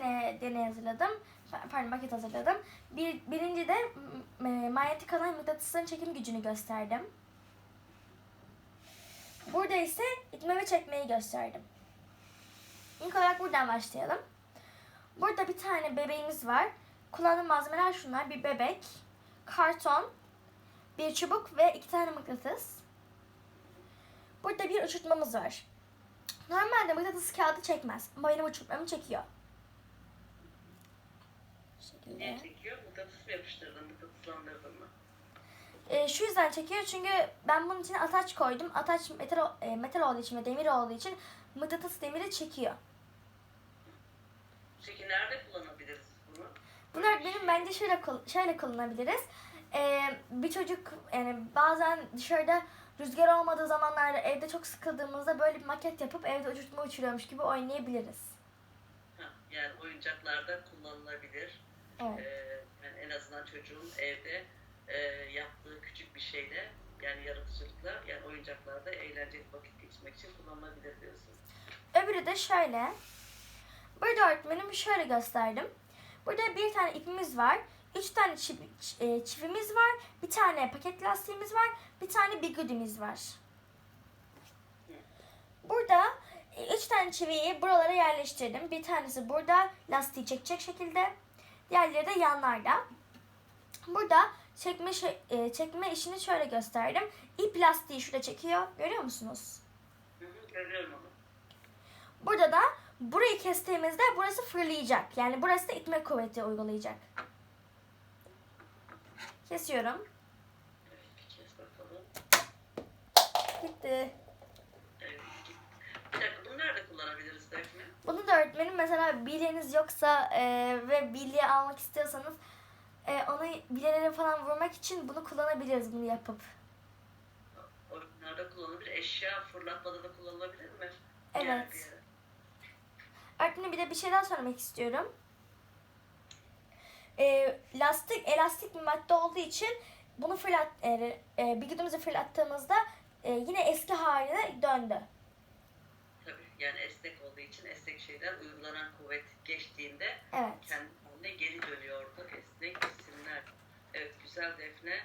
tane deney hazırladım. Pardon maket hazırladım. Bir, birinci de manyetik alan mıknatısların çekim gücünü gösterdim. Burada ise itme ve çekmeyi gösterdim. İlk olarak buradan başlayalım. Burada bir tane bebeğimiz var. Kullandığım malzemeler şunlar. Bir bebek, karton, bir çubuk ve iki tane mıknatıs. Burada bir uçurtmamız var. Normalde mıknatıs kağıdı çekmez ama benim uçurtmamı çekiyor. Şekilde. Niye çekiyor? Mıknatıs mı yapıştırdın, mıknatıslandırdın mı? Ee, şu yüzden çekiyor çünkü ben bunun içine ataç koydum. Ataç metal, e, metal olduğu için ve demir olduğu için mıknatıs demiri çekiyor. Peki nerede kullanabiliriz bunu? Bunlar benim bence şöyle şöyle kullanabiliriz. Ee, bir çocuk yani bazen dışarıda rüzgar olmadığı zamanlarda evde çok sıkıldığımızda böyle bir maket yapıp evde uçurtma uçuruyormuş gibi oynayabiliriz. Ha, yani oyuncaklarda kullanılabilir. Evet. Ee, yani en azından çocuğun evde e, yaptığı küçük bir şeyle yani yaratıcılıkla yani oyuncaklarda eğlenceli vakit geçirmek için kullanılabilir diyorsun. Öbürü de şöyle. Burada öğretmenim şöyle gösterdim. Burada bir tane ipimiz var. Üç tane çiv- ç- e, çivimiz var. Bir tane paket lastiğimiz var. Bir tane bigudimiz var. Burada e, üç tane çiviyi buralara yerleştirdim. Bir tanesi burada lastiği çekecek şekilde. Diğerleri de yanlarda. Burada çekme e, çekme işini şöyle gösterdim. İp lastiği şurada çekiyor. Görüyor musunuz? Burada da burayı kestiğimizde burası fırlayacak. Yani burası da itme kuvveti uygulayacak. Kesiyorum. Gitti. Evet, git. Bir dakika bunu nerede kullanabiliriz Defne? Bunu da öğretmenim mesela bilyeniz yoksa e, ve bilye almak istiyorsanız e, onu bilyelere falan vurmak için bunu kullanabiliriz bunu yapıp. Oyunlarda kullanılabilir. Eşya fırlatmada da kullanılabilir mi? Evet. Bir. Öğretmenim bir de bir şey daha söylemek istiyorum. E, lastik, elastik bir madde olduğu için bunu fırlat, e, e, bigudumuzu fırlattığımızda e, yine eski haline döndü. Tabii yani esnek olduğu için esnek şeyler uygulanan kuvvet geçtiğinde Evet. kendi haline geri dönüyordu. Esnek cisimler. Evet güzel Defne.